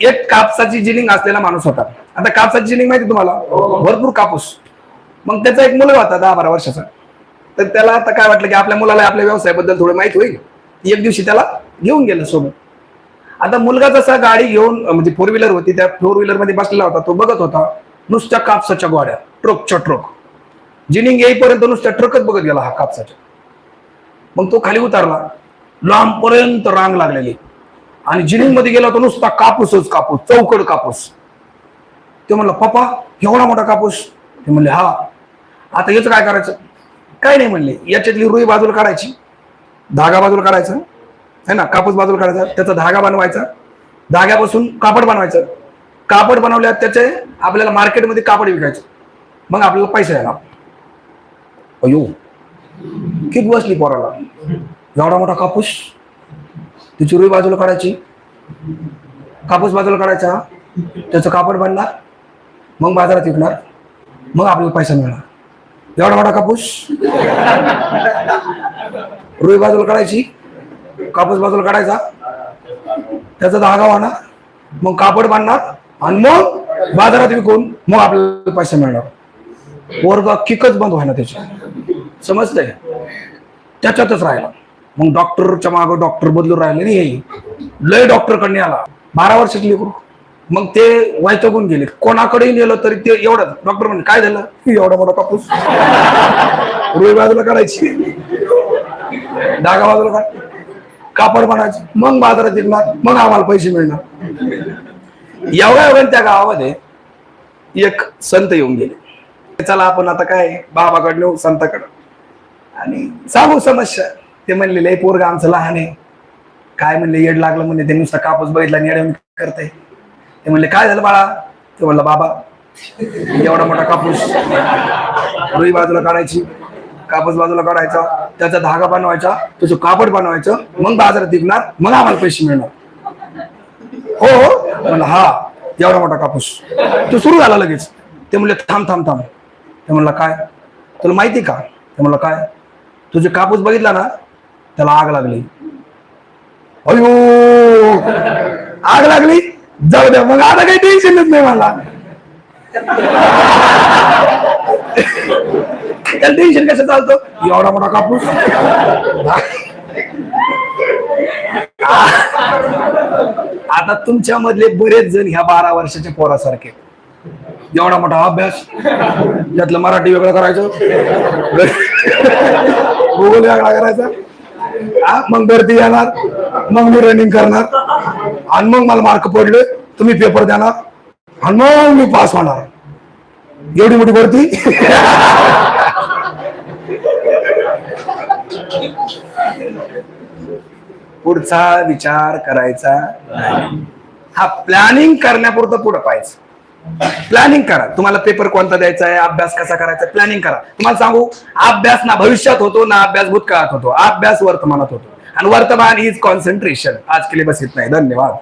एक कापसाची जिनिंग असलेला माणूस होता. आता कापसाची जिनिंग माहिती तुम्हाला? भरपूर कापूस. मग त्याचा एक मुलगा होता दहा बारा वर्षाचा. तर त्याला आता काय वाटलं की आपल्या मुलाला आपल्या व्यवसायाबद्दल थोडं माहिती होईल? एक दिवशी त्याला घेऊन गेलं सोबत. आता मुलगा जसा गाडी घेऊन म्हणजे फोर व्हीलर होती त्या फोर व्हीलरमध्ये बसलेला होता तो बघत होता नुसत्या कापसाच्या गोड्या ट्रकच्या ट्रक जिनिंग येईपर्यंत नुसत्या ट्रकच बघत गेला हा कापसाच्या. मग तो खाली उतरला. लांबपर्यंत रांग लागलेली. आणि जिनिंगमध्ये गेला तो नुसता कापूसच कापूस चौकड कापूस. ते म्हणलं पप्पा एवढा मोठा कापूस? ते म्हणले हा. आता याचं काय करायचं? काय नाही म्हणले. याच्यातली रुई बाजूला काढायची धागा बाजूला काढायचा है ना? कापूस बाजूला काढायचा त्याचा धागा बनवायचा धाग्यापासून कापड बनवायचं. कापड बनवल्यात त्याचे आपल्याला मार्केटमध्ये कापड विकायचं. मग आपल्याला पैसे यायला अयो किती बसली पोराला? एवढा मोठा कापूस? ती रुई बाजूला काढायची. कापूस बाजूला काढायचा. त्याचं कापड बनणार. मग बाजारात विकणार. मग आपल्याला पैसा मिळणार. एवढा मोठा कापूस? रुई बाजूला काढायची. कापूस बाजूला काढायचा. त्याचा धागा वाहणार मग कापड बांधणार. आणि मग बाजारात विकून मग आपल्याला पैसा मिळणार. वर्ग किकच बंद व्हायना त्याची. समजतंय? त्याच्यातच राहिला. मग डॉक्टरच्या मागं डॉक्टर बदलून राहिले नाही. लय डॉक्टर आला. बारा वर्षाची लेकरू. मग ते वायतगून गेले. कोणाकडेही नेलं तरी ते एवढं. डॉक्टर म्हणजे काय झालं? एवढा मोठा कापूस. रुई बाजूला काढायची. डागा बाजूला काय कापड बनायचं मग बाजारात येणार मग आम्हाला पैसे मिळणार. एवढ्या एवढ्या त्या गावामध्ये एक संत येऊन गेले. चला आपण आता काय? बाबाकडनं संताकडं. आणि सांगू समस्या. ते म्हणले लय पोरग आमचं लहान आहे. काय म्हणले येड लागलं म्हणले ते नुसता कापूस बघितला आणि येड्या करते ते म्हणले काय झालं बाळा? ते म्हणलं बाबा एवढा मोठा कापूस रुई बाजूला काढायची कापूस बाजूला काढायचा त्याचा धागा बनवायचा त्याचं कापड बनवायचं मग बाजारात विकणार मग आम्हाला पैसे मिळणार. हो हो. म्हणलं हा एवढा मोठा कापूस. तो सुरू झाला लगेच. ते म्हणले थांब थांब थांब. ते म्हणलं काय? तुला माहिती का? ते म्हणलं काय? तुझे कापूस बघितला ना त्याला आग लागली. अयो आग लागली. जाऊ द्या मग आता काही टेन्शनच नाही मला. त्याला टेन्शन कसं चालतं? एवढा मोठा कापूस. आता तुमच्या मधले बरेच जण ह्या बारा वर्षाच्या पोरासारखे एवढा मोठा अभ्यास त्यातलं मराठी वेगळं करायचं भूगोल वेगळा करायचा मग गर्दी येणार मग मी रनिंग करणार. आणि मग मला मार्क पडले तुम्ही पेपर देणार. आणि मग मी पास होणार. एवढी मोठी भरती पुढचा विचार करायचा हा प्लॅनिंग करण्यापुरतं पुढं पाहिजे प्लॅनिंग करा. तुम्हाला पेपर कोणता द्यायचा आहे? अभ्यास कसा करायचा प्लॅनिंग करा. तुम्हाला सांगू अभ्यास ना भविष्यात होतो ना अभ्यास भूतकाळात होतो. अभ्यास वर्तमानात होतो. आणि वर्तमान इज कॉन्सन्ट्रेशन आज केले बस येत नाही धन्यवाद.